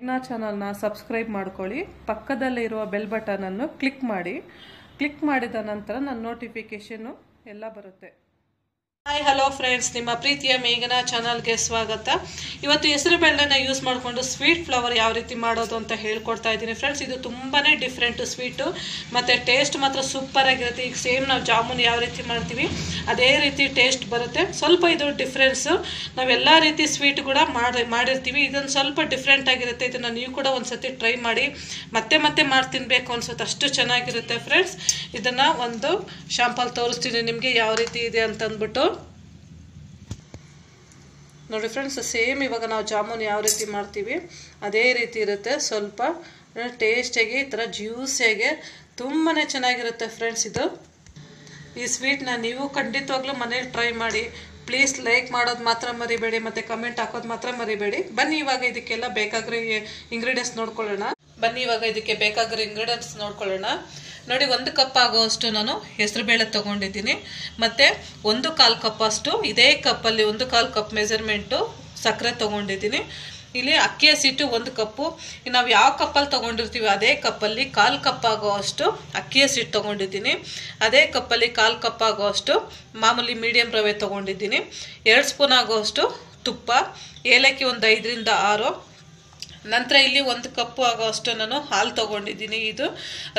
ಇನ್ನ ಚಾನಲ್ನ ಸಬ್ಸ್ಕ್ರೈಬ್ ಮಾಡ್ಕೊಳ್ಳಿ. ಪಕ್ಕದಲ್ಲೇ ಇರುವ ಬೆಲ್ ಬಟನನ್ನು ಕ್ಲಿಕ್ ಮಾಡಿ. ಕ್ಲಿಕ್ ಮಾಡಿದ ನಂತರ ನನ್ನ ನೋಟಿಫಿಕೇಷನ್ನು ಎಲ್ಲ ಬರುತ್ತೆ. ಹಾಯ್ ಹಲೋ ಫ್ರೆಂಡ್ಸ್ ನಿಮ್ಮ ಪ್ರೀತಿಯ ಮೇಘನಾ ಚಾನಲ್ಗೆ ಸ್ವಾಗತ. ಇವತ್ತು ಹೆಸರು ಬೇಳೆನ ಯೂಸ್ ಮಾಡಿಕೊಂಡು ಸ್ವೀಟ್ ಫ್ಲವರ್ ಯಾವ ರೀತಿ ಮಾಡೋದು ಅಂತ ಹೇಳ್ಕೊಡ್ತಾ ಇದ್ದೀನಿ. ಫ್ರೆಂಡ್ಸ್ ಇದು ತುಂಬಾ ಡಿಫ್ರೆಂಟು ಸ್ವೀಟು ಮತ್ತು ಟೇಸ್ಟ್ ಮಾತ್ರ ಸೂಪರ್ ಆಗಿರುತ್ತೆ. ಈಗ ಸೇಮ್ ನಾವು ಜಾಮೂನ್ ಯಾವ ರೀತಿ ಮಾಡ್ತೀವಿ, ಅದೇ ರೀತಿ ಟೇಸ್ಟ್ ಬರುತ್ತೆ. ಸ್ವಲ್ಪ ಇದು ಡಿಫ್ರೆನ್ಸು ನಾವೆಲ್ಲ ರೀತಿ ಸ್ವೀಟ್ ಕೂಡ ಮಾಡಿ, ಮಾಡಿರ್ತೀವಿ. ಇದೊಂದು ಸ್ವಲ್ಪ ಡಿಫ್ರೆಂಟ್ ಆಗಿರುತ್ತೆ. ಇದನ್ನು ನೀವು ಕೂಡ ಒಂದ್ಸತಿ ಟ್ರೈ ಮಾಡಿ, ಮತ್ತೆ ಮತ್ತೆ ಮಾಡಿ ತಿನ್ನಬೇಕು ಅನ್ಸುತ್ತೆ. ಅಷ್ಟು ಚೆನ್ನಾಗಿರುತ್ತೆ ಫ್ರೆಂಡ್ಸ್ ಇದನ್ನು ಒಂದು ಶಾಂಪಲ್ ತೋರಿಸ್ತೀನಿ. ನಿಮಗೆ ಯಾವ ರೀತಿ ಇದೆ ಅಂತ ಅಂದ್ಬಿಟ್ಟು. ನೋಡಿ ಫ್ರೆಂಡ್ಸ್ ಸೇಮ್ ಇವಾಗ ನಾವು ಜಾಮೂನ್ ಯಾವ ರೀತಿ ಮಾಡ್ತೀವಿ, ಅದೇ ರೀತಿ ಇರುತ್ತೆ. ಸ್ವಲ್ಪ ಟೇಸ್ಟಿಯಾಗಿ ಈ ಥರ ಜ್ಯೂಸಿಯಾಗೆ ತುಂಬಾ ಚೆನ್ನಾಗಿರುತ್ತೆ ಫ್ರೆಂಡ್ಸ್ ಇದು. ಈ ಸ್ವೀಟ್ನ ನೀವು ಖಂಡಿತವಾಗ್ಲೂ ಮನೇಲಿ ಟ್ರೈ ಮಾಡಿ ಪ್ಲೀಸ್ ಲೈಕ್ ಮಾಡೋದು ಮಾತ್ರ ಮರಿಬೇಡಿ, ಮತ್ತು ಕಮೆಂಟ್ ಹಾಕೋದು ಮಾತ್ರ ಮರಿಬೇಡಿ. ಬನ್ನಿ ಇವಾಗ ಇದಕ್ಕೆಲ್ಲ ಬೇಕಾಗಿರೋ ಇಂಗ್ರೀಡಿಯೆಂಟ್ಸ್ ನೋಡ್ಕೊಳ್ಳೋಣ. ಬನ್ನಿ ಇವಾಗ ಇದಕ್ಕೆ ಬೇಕಾಗಿರೋ ಇಂಗ್ರೀಡಿಯೆಂಟ್ಸ್ ನೋಡ್ಕೊಳ್ಳೋಣ. ನೋಡಿ, ಒಂದು ಕಪ್ ಆಗೋವಷ್ಟು ನಾನು ಹೆಸರುಬೇಳೆ ತೊಗೊಂಡಿದ್ದೀನಿ. ಮತ್ತು ಒಂದು ಕಾಲು ಕಪ್ ಅಷ್ಟು, ಇದೇ ಕಪ್ಪಲ್ಲಿ ಒಂದು ಕಾಲು ಕಪ್ ಮೆಜರ್ಮೆಂಟು ಸಕ್ಕರೆ ತೊಗೊಂಡಿದ್ದೀನಿ. ಇಲ್ಲಿ ಅಕ್ಕಿ ಹಸಿಟ್ಟು ಒಂದು ಕಪ್ಪು. ನಾವು ಯಾವ ಕಪ್ಪಲ್ಲಿ ತೊಗೊಂಡಿರ್ತೀವಿ ಅದೇ ಕಪ್ಪಲ್ಲಿ ಕಾಲು ಕಪ್ ಆಗೋವಷ್ಟು ಅಕ್ಕಿ ಹಸಿಟ್ಟು ತೊಗೊಂಡಿದ್ದೀನಿ. ಅದೇ ಕಪ್ಪಲ್ಲಿ ಕಾಲು ಕಪ್ ಆಗೋವಷ್ಟು ಮಾಮೂಲಿ ಮೀಡಿಯಮ್ ರವೆ ತೊಗೊಂಡಿದ್ದೀನಿ. ಎರಡು ಸ್ಪೂನ್ ಆಗೋವಷ್ಟು ತುಪ್ಪ. ಏಲಕ್ಕಿ ಒಂದು ಐದರಿಂದ ಆರು. ನಂತರ ಇಲ್ಲಿ ಒಂದು ಕಪ್ಪು ಆಗೋಷ್ಟು ನಾನು ಹಾಲು ತೊಗೊಂಡಿದ್ದೀನಿ. ಇದು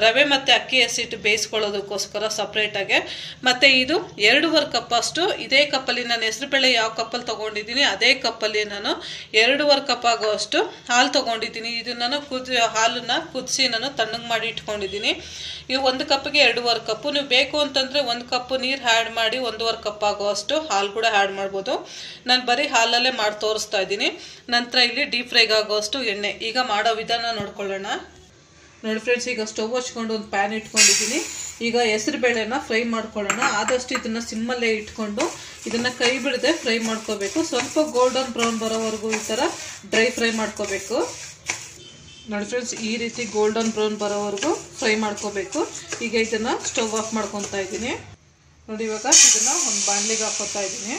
ರವೆ ಮತ್ತು ಅಕ್ಕಿ ಹಸಿಟ್ಟು ಬೇಯಿಸ್ಕೊಳ್ಳೋದಕ್ಕೋಸ್ಕರ ಸಪ್ರೇಟಾಗೆ ಮತ್ತು ಇದು ಎರಡೂವರೆ ಕಪ್ಪಷ್ಟು ಇದೇ ಕಪ್ಪಲ್ಲಿ ನಾನು ಹೆಸರುಬೇಳೆ ಯಾವ ಕಪ್ಪಲ್ಲಿ ತೊಗೊಂಡಿದ್ದೀನಿ, ಅದೇ ಕಪ್ಪಲ್ಲಿ ನಾನು ಎರಡೂವರೆ ಕಪ್ ಆಗೋಷ್ಟು ಹಾಲು ತೊಗೊಂಡಿದ್ದೀನಿ. ಇದು ನಾನು ಕುದಿ ಹಾಲನ್ನು ಕುದಿಸಿ ನಾನು ತಣ್ಣಗೆ ಮಾಡಿ ಇಟ್ಕೊಂಡಿದ್ದೀನಿ. ಇವು ಒಂದು ಕಪ್ಪಿಗೆ ಎರಡೂವರೆ ಕಪ್ಪು ನೀವು ಬೇಕು ಅಂತಂದರೆ ಒಂದು ಕಪ್ಪು ನೀರು ಆ್ಯಡ್ ಮಾಡಿ ಒಂದೂವರೆ ಕಪ್ ಆಗೋಷ್ಟು ಹಾಲು ಕೂಡ ಆ್ಯಡ್ ಮಾಡ್ಬೋದು. ನಾನು ಬರೀ ಹಾಲಲ್ಲೇ ಮಾಡಿ ತೋರಿಸ್ತಾ ಇದ್ದೀನಿ. ನಂತರ ಇಲ್ಲಿ ಡೀಪ್ ಫ್ರೈಗೆ ಆಗೋಷ್ಟು ಎಣ್ಣೆ. ಈಗ ಮಾಡೋ ವಿಧಾನ ನೋಡ್ಕೊಳ್ಳೋಣ. ನೋಡಿ ಫ್ರೆಂಡ್ಸ್ ಈಗ ಸ್ಟವ್ ಹಚ್ಕೊಂಡು ಒಂದು ಪ್ಯಾನ್ ಇಟ್ಕೊಂಡಿದ್ದೀನಿ. ಈಗ ಹೆಸರು ಬೇಳೆನ ಫ್ರೈ ಮಾಡ್ಕೊಳ್ಳೋಣ. ಆದಷ್ಟು ಇದನ್ನು ಸಿಮ್ಮಲ್ಲೇ ಇಟ್ಕೊಂಡು ಇದನ್ನು ಕೈ ಬಿಡದೆ ಫ್ರೈ ಮಾಡ್ಕೋಬೇಕು. ಸ್ವಲ್ಪ ಗೋಲ್ಡನ್ ಬ್ರೌನ್ ಬರೋವರೆಗೂ ಈ ಥರ ಡ್ರೈ ಫ್ರೈ ಮಾಡ್ಕೋಬೇಕು. ನೋಡಿ ಫ್ರೆಂಡ್ಸ್ ಈ ರೀತಿ ಗೋಲ್ಡನ್ ಬ್ರೌನ್ ಬರೋವರೆಗೂ ಫ್ರೈ ಮಾಡ್ಕೋಬೇಕು. ಈಗ ಇದನ್ನು ಸ್ಟವ್ ಆಫ್ ಮಾಡ್ಕೊತಾ ಇದ್ದೀನಿ. ನೋಡಿ ಇವಾಗ ಇದನ್ನು ಒಂದು ಬಾಣಲಿಗೆ ಹಾಕೋತಾ ಇದ್ದೀನಿ.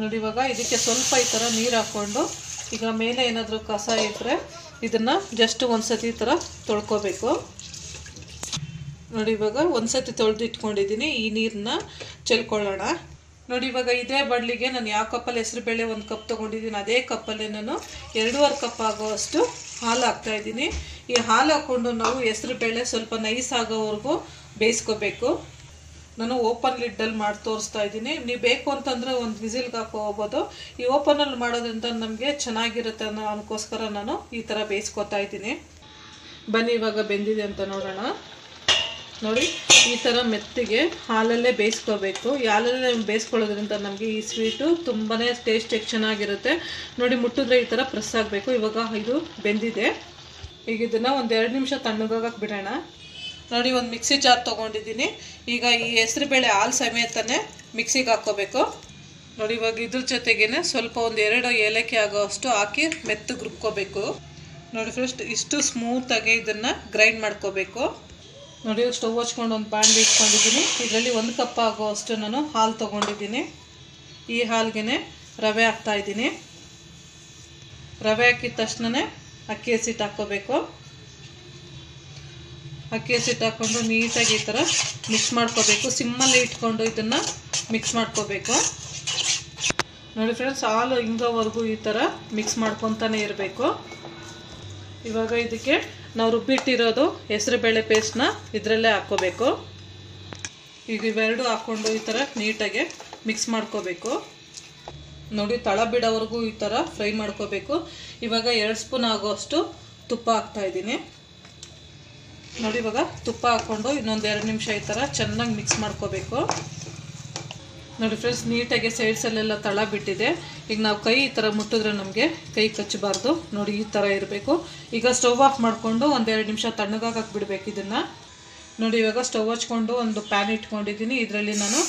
ನೋಡಿ ಇವಾಗ ಇದಕ್ಕೆ ಸ್ವಲ್ಪ ಈ ಥರ ನೀರು ಹಾಕ್ಕೊಂಡು ಈಗ ಮೇಲೆ ಏನಾದರೂ ಕಸ ಇದ್ದರೆ ಇದನ್ನು ಜಸ್ಟ್ ಒಂದು ಸತಿ ಈ ಥರ ತೊಳ್ಕೊಬೇಕು. ನೋಡಿ ಇವಾಗ ಒಂದು ಸತಿ ತೊಳೆದು ಇಟ್ಕೊಂಡಿದ್ದೀನಿ, ಈ ನೀರನ್ನ ಚೆಲ್ಕೊಳ್ಳೋಣ. ನೋಡಿ ಇವಾಗ ಇದೇ ಬಡ್ಲಿಗೆ ನಾನು ಯಾವ ಕಪ್ಪಲ್ಲಿ ಹೆಸರು ಬೇಳೆ ಒಂದು ಕಪ್ ತೊಗೊಂಡಿದ್ದೀನಿ, ಅದೇ ಕಪ್ಪಲ್ಲಿ ನಾನು ಎರಡೂವರೆ ಕಪ್ ಆಗೋವಷ್ಟು ಹಾಲು ಹಾಕ್ತಾ ಇದ್ದೀನಿ. ಈ ಹಾಲು ಹಾಕ್ಕೊಂಡು ನಾವು ಹೆಸರು ಬೇಳೆ ಸ್ವಲ್ಪ ನೈಸ್ ಆಗೋವರೆಗೂ ಬೇಯಿಸ್ಕೋಬೇಕು. ನಾನು ಓಪನ್ ಲಿಡ್ಡಲ್ಲಿ ಮಾಡಿ ತೋರಿಸ್ತಾ ಇದ್ದೀನಿ. ನೀವು ಬೇಕು ಅಂತಂದರೆ ಒಂದು ವಿಸಿಲ್ಗೆ ಹಾಕೋ ಹೋಗ್ಬೋದು. ಈ ಓಪನಲ್ಲಿ ಮಾಡೋದ್ರಿಂದ ನಮಗೆ ಚೆನ್ನಾಗಿರುತ್ತೆ ಅನ್ನೋ ಅದಕ್ಕೋಸ್ಕರ ನಾನು ಈ ಥರ ಬೇಯಿಸ್ಕೊತಾ ಇದ್ದೀನಿ. ಬನ್ನಿ, ಇವಾಗ ಬೆಂದಿದೆ ಅಂತ ನೋಡೋಣ. ನೋಡಿ, ಈ ಥರ ಮೆತ್ತಿಗೆ ಹಾಲಲ್ಲೇ ಬೇಯಿಸ್ಕೋಬೇಕು. ಹಾಲಲ್ಲೇ ಬೇಯಿಸ್ಕೊಳ್ಳೋದ್ರಿಂದ ನಮಗೆ ಈ ಸ್ವೀಟು ತುಂಬಾ ಟೇಸ್ಟಿಗೆ ಚೆನ್ನಾಗಿರುತ್ತೆ. ನೋಡಿ, ಮುಟ್ಟಿದ್ರೆ ಈ ಥರ ಪ್ರೆಸ್ ಆಗಬೇಕು. ಇವಾಗ ಇದು ಬೆಂದಿದೆ. ಈಗ ಇದನ್ನು ಒಂದು ಎರಡು ನಿಮಿಷ ತಣ್ಣಗಾಗಕ್ಕೆ ಬಿಡೋಣ. ನೋಡಿ, ಒಂದು ಮಿಕ್ಸಿ ಜಾರ್ ತೊಗೊಂಡಿದ್ದೀನಿ. ಈಗ ಈ ಹೆಸರುಬೇಳೆ ಹಾಲು ಸಮೇತನೇ ಮಿಕ್ಸಿಗೆ ಹಾಕ್ಕೋಬೇಕು. ನೋಡಿ, ಇವಾಗ ಇದ್ರ ಜೊತೆಗೇ ಸ್ವಲ್ಪ ಒಂದು ಎರಡು ಏಲಕ್ಕಿ ಆಗೋವಷ್ಟು ಹಾಕಿ ಮೆತ್ತಗೆ ರುಬ್ಕೋಬೇಕು. ನೋಡಿ ಫಸ್ಟ್ ಇಷ್ಟು ಸ್ಮೂತಾಗಿ ಇದನ್ನು ಗ್ರೈಂಡ್ ಮಾಡ್ಕೋಬೇಕು. ನೋಡಿ ಸ್ಟವ್ ಹಚ್ಕೊಂಡು ಒಂದು ಬಾಣಲಿ ಇಟ್ಕೊಂಡಿದ್ದೀನಿ. ಇದರಲ್ಲಿ ಒಂದು ಕಪ್ ಆಗೋವಷ್ಟು ನಾನು ಹಾಲು ತೊಗೊಂಡಿದ್ದೀನಿ. ಈ ಹಾಲ್ಗೆ ರವೆ ಹಾಕ್ತಾಯಿದ್ದೀನಿ ರವೆ ಹಾಕಿದ ತಕ್ಷಣವೇ ಅಕ್ಕಿ ಹಸಿಟ್ಟು ಹಾಕ್ಕೋಬೇಕು. ಅಕ್ಕಿ ಹಸಿಟ್ಟು ಹಾಕ್ಕೊಂಡು ನೀಟಾಗಿ ಈ ಥರ ಮಿಕ್ಸ್ ಮಾಡ್ಕೋಬೇಕು. ಸಿಮ್ಮಲ್ಲಿ ಇಟ್ಕೊಂಡು ಇದನ್ನು ಮಿಕ್ಸ್ ಮಾಡ್ಕೋಬೇಕು. ನೋಡಿ ಫ್ರೆಂಡ್ಸ್ ಹಾಲು ಹಿಂಗೋವರೆಗೂ ಈ ಥರ ಮಿಕ್ಸ್ ಮಾಡ್ಕೊತಾನೆ ಇರಬೇಕು. ಇವಾಗ ಇದಕ್ಕೆ ನಾವು ರುಬ್ಬಿಟ್ಟಿರೋದು ಹೆಸರುಬೇಳೆ ಪೇಸ್ಟ್ನ ಇದರಲ್ಲೇ ಹಾಕ್ಕೋಬೇಕು. ಈಗ ಇವೆರಡು ಹಾಕ್ಕೊಂಡು ಈ ಥರ ನೀಟಾಗಿ ಮಿಕ್ಸ್ ಮಾಡ್ಕೋಬೇಕು. ನೋಡಿ ತಳ ಬಿಡೋವರೆಗೂ ಈ ಥರ ಫ್ರೈ ಮಾಡ್ಕೋಬೇಕು. ಇವಾಗ ಎರಡು ಸ್ಪೂನ್ ಆಗೋಷ್ಟು ತುಪ್ಪ ಹಾಕ್ತಾ ಇದ್ದೀನಿ. ನೋಡಿ ಇವಾಗ ತುಪ್ಪ ಹಾಕ್ಕೊಂಡು ಇನ್ನೊಂದು ಎರಡು ನಿಮಿಷ ಈ ಥರ ಚೆನ್ನಾಗಿ ಮಿಕ್ಸ್ ಮಾಡ್ಕೋಬೇಕು. ನೋಡಿ ಫ್ರೆಂಡ್ಸ್ ನೀಟಾಗಿ ಸೈಡ್ಸಲ್ಲೆಲ್ಲ ತಳ ಬಿಟ್ಟಿದೆ ಈಗ ನಾವು ಕೈ ಈ ಥರ ಮುಟ್ಟಿದ್ರೆ ನಮಗೆ ಕೈ ಕಚ್ಚಬಾರ್ದು. ನೋಡಿ ಈ ಥರ ಇರಬೇಕು. ಈಗ ಸ್ಟವ್ ಆಫ್ ಮಾಡಿಕೊಂಡು ಒಂದೆರಡು ನಿಮಿಷ ತಣ್ಣಗಾಗಕ್ಕೆ ಬಿಡಬೇಕು ಇದನ್ನು. ನೋಡಿ ಇವಾಗ ಸ್ಟವ್ ಹಚ್ಕೊಂಡು ಒಂದು ಪ್ಯಾನ್ ಇಟ್ಕೊಂಡಿದ್ದೀನಿ. ಇದರಲ್ಲಿ ನಾನು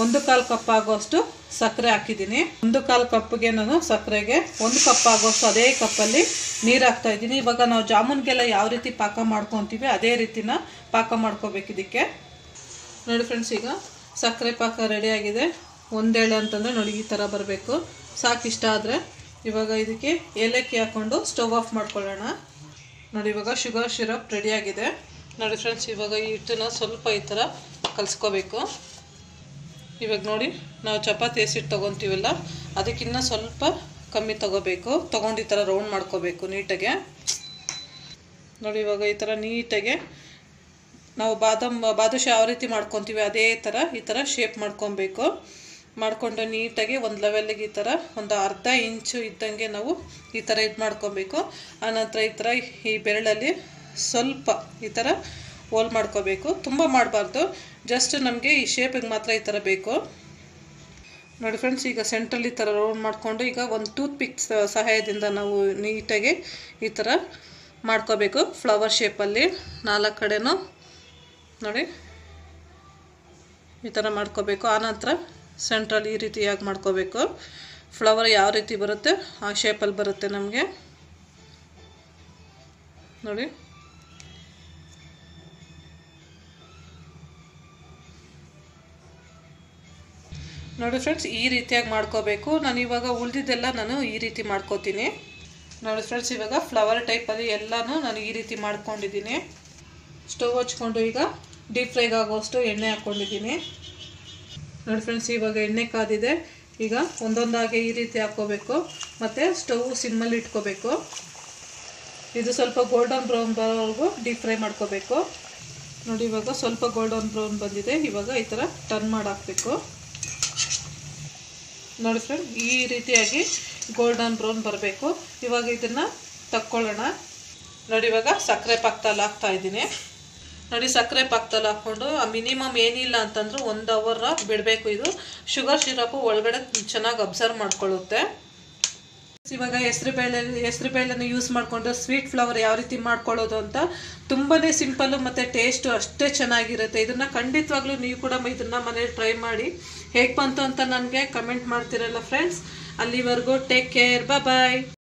ಒಂದು ಕಾಲು ಕಪ್ ಆಗೋಷ್ಟು ಸಕ್ಕರೆ ಹಾಕಿದ್ದೀನಿ. ಒಂದು ಕಾಲು ಕಪ್ಗೆ ನಾನು ಸಕ್ಕರೆಗೆ ಒಂದು ಕಪ್ ಆಗೋಷ್ಟು ಅದೇ ಕಪ್ಪಲ್ಲಿ ನೀರು ಹಾಕ್ತಾ ಇದ್ದೀನಿ. ಇವಾಗ ನಾವು ಜಾಮೂನ್ಗೆಲ್ಲ ಯಾವ ರೀತಿ ಪಾಕ ಮಾಡ್ಕೊತೀವಿ ಅದೇ ರೀತಿನ ಪಾಕ ಮಾಡ್ಕೋಬೇಕು ಇದಕ್ಕೆ ನೋಡಿ ಫ್ರೆಂಡ್ಸ್ ಈಗ ಸಕ್ಕರೆ ಪಾಕ ರೆಡಿಯಾಗಿದೆ ಒಂದೇಳೆ ಅಂತಂದರೆ ನೋಡಿ ಈ ಥರ ಬರಬೇಕು. ಸಾಕು ಇಷ್ಟ ಆದರೆ ಇವಾಗ ಇದಕ್ಕೆ ಏಲಕ್ಕಿ ಹಾಕ್ಕೊಂಡು ಸ್ಟವ್ ಆಫ್ ಮಾಡ್ಕೊಳ್ಳೋಣ. ನೋಡಿ ಇವಾಗ ಶುಗರ್ ಶಿರಪ್ ರೆಡಿಯಾಗಿದೆ ನೋಡಿ ಫ್ರೆಂಡ್ಸ್ ಇವಾಗ ಈ ಹಿಟ್ಟನ್ನ ಸ್ವಲ್ಪ ಈ ಥರ ಕಲಿಸ್ಕೋಬೇಕು. ಇವಾಗ ನೋಡಿ, ನಾವು ಚಪಾತಿ ಎಸಿಟ್ಟು ತೊಗೊತೀವಲ್ಲ, ಅದಕ್ಕಿನ್ನ ಸ್ವಲ್ಪ ಕಮ್ಮಿ ತೊಗೋಬೇಕು. ತೊಗೊಂಡು ಈ ಥರ ರೌಂಡ್ ಮಾಡ್ಕೋಬೇಕು ನೀಟಾಗೆ. ನೋಡಿ ಇವಾಗ ಈ ಥರ ನೀಟಾಗೆ ನಾವು ಬಾದಾಮ್, ಬಾದುಷ ಯಾವ ರೀತಿ ಮಾಡ್ಕೊತೀವಿ ಅದೇ ಥರ ಈ ಥರ ಶೇಪ್ ಮಾಡ್ಕೊಬೇಕು. ಮಾಡಿಕೊಂಡು ನೀಟಾಗಿ ಒಂದು ಲೆವೆಲ್ಗೆ ಈ ಥರ ಒಂದು ಅರ್ಧ ಇಂಚು ಇದ್ದಂಗೆ ನಾವು ಈ ಥರ ಇದು ಮಾಡ್ಕೊಬೇಕು. ಆನಂತರ ಈ ಥರ ಈ ಬೆರಳಲ್ಲಿ ಸ್ವಲ್ಪ ಈ ಥರ ಹೋಲ್ ಮಾಡ್ಕೋಬೇಕು. ತುಂಬ ಮಾಡಬಾರ್ದು. ಜಸ್ಟ್ ನಮಗೆ ಈ ಶೇಪಿಗೆ ಮಾತ್ರ ಈ ಥರ ಬೇಕು. ನೋಡಿ ಫ್ರೆಂಡ್ಸ್ ಈಗ ಸೆಂಟ್ರಲ್ಲಿ ಈ ಥರ ರೌಂಡ್ ಮಾಡಿಕೊಂಡು ಈಗ ಒಂದು ಟೂತ್ ಪಿಕ್ ಸಹಾಯದಿಂದ ನಾವು ನೀಟಾಗಿ ಈ ಥರ ಮಾಡ್ಕೋಬೇಕು ಫ್ಲವರ್ ಶೇಪಲ್ಲಿ ನಾಲ್ಕು ಕಡೆನೂ ನೋಡಿ ಈ ಥರ ಮಾಡ್ಕೋಬೇಕು. ಆನಂತರ ಸೆಂಟ್ರಲ್ಲಿ ಈ ರೀತಿಯಾಗಿ ಮಾಡ್ಕೋಬೇಕು. ಫ್ಲವರ್ ಯಾವ ರೀತಿ ಬರುತ್ತೆ, ಆ ಶೇಪಲ್ಲಿ ಬರುತ್ತೆ ನಮಗೆ. ನೋಡಿ. ನೋಡಿ ಫ್ರೆಂಡ್ಸ್ ಈ ರೀತಿಯಾಗಿ ಮಾಡ್ಕೋಬೇಕು. ನಾನು ಇವಾಗ ಉಳಿದಿದ್ದೆಲ್ಲ ನಾನು ಈ ರೀತಿ ಮಾಡ್ಕೋತೀನಿ. ನೋಡಿ ಫ್ರೆಂಡ್ಸ್ ಇವಾಗ ಫ್ಲವರ್ ಟೈಪಲ್ಲಿ ಎಲ್ಲನೂ ನಾನು ಈ ರೀತಿ ಮಾಡ್ಕೊಂಡಿದ್ದೀನಿ. ಸ್ಟವ್ ಹಚ್ಕೊಂಡು ಈಗ ಡೀಪ್ ಫ್ರೈಗೆ ಆಗೋಷ್ಟು ಎಣ್ಣೆ ಹಾಕ್ಕೊಂಡಿದ್ದೀನಿ ನೋಡಿ ಫ್ರೆಂಡ್ಸ್ ಇವಾಗ ಎಣ್ಣೆ ಕಾದಿದೆ. ಈಗ ಒಂದೊಂದಾಗಿ ಈ ರೀತಿ ಹಾಕ್ಕೋಬೇಕು ಮತ್ತು ಸ್ಟವ್ ಸಿಮ್ಮಲ್ಲಿ ಇಟ್ಕೋಬೇಕು. ಇದು ಸ್ವಲ್ಪ ಗೋಲ್ಡನ್ ಬ್ರೌನ್ ಬರೋವರೆಗೂ ಡೀಪ್ ಫ್ರೈ ಮಾಡ್ಕೋಬೇಕು. ನೋಡಿ ಇವಾಗ ಸ್ವಲ್ಪ ಗೋಲ್ಡನ್ ಬ್ರೌನ್ ಬಂದಿದೆ. ಇವಾಗ ಈ ಥರ ಟರ್ನ್ ಮಾಡಿ ಹಾಕಬೇಕು ನೋಡಿ ಫ್ರೆಂಡ್ ಈ ರೀತಿಯಾಗಿ ಗೋಲ್ಡನ್ ಬ್ರೌನ್ ಬರಬೇಕು. ಇವಾಗ ಇದನ್ನು ತಕ್ಕೊಳ್ಳೋಣ. ನೋಡಿ ಇವಾಗ ಸಕ್ಕರೆ ಪಾಕದಲ್ಲಿ ಹಾಕ್ತಾ ಇದ್ದೀನಿ. ನೋಡಿ ಸಕ್ಕರೆ ಪಾಕದಲ್ಲಿ ಹಾಕ್ಕೊಂಡು ಮಿನಿಮಮ್ ಏನಿಲ್ಲ ಅಂತಂದ್ರೆ ಒಂದು ಅವರ್ ಬಿಡಬೇಕು ಇದು. ಶುಗರ್ ಸಿರಪು ಒಳಗಡೆ ಚೆನ್ನಾಗಿ ಅಬ್ಸರ್ವ್ ಮಾಡ್ಕೊಳ್ಳುತ್ತೆ. ಇವಾಗ ಹೆಸರು ಬೇಳೆ, ಹೆಸ್ರು ಬೇಳೆನ ಯೂಸ್ ಮಾಡಿಕೊಂಡು ಸ್ವೀಟ್ ಫ್ಲವರ್ ಯಾವ ರೀತಿ ಮಾಡ್ಕೊಳ್ಳೋದು ಅಂತ ತುಂಬಾ ಸಿಂಪಲ್ಲು ಮತ್ತು ಟೇಸ್ಟು ಅಷ್ಟೇ ಚೆನ್ನಾಗಿರುತ್ತೆ. ಇದನ್ನು ಖಂಡಿತವಾಗ್ಲೂ ನೀವು ಕೂಡ ಇದನ್ನು ಮನೇಲಿ ಟ್ರೈ ಮಾಡಿ ಹೇಗೆ ಬಂತು ಅಂತ ನನಗೆ ಕಮೆಂಟ್ ಮಾಡ್ತಿರಲ್ಲ ಫ್ರೆಂಡ್ಸ್ ಅಲ್ಲಿವರೆಗೂ ಟೇಕ್ ಕೇರ್ ಬಾಯ್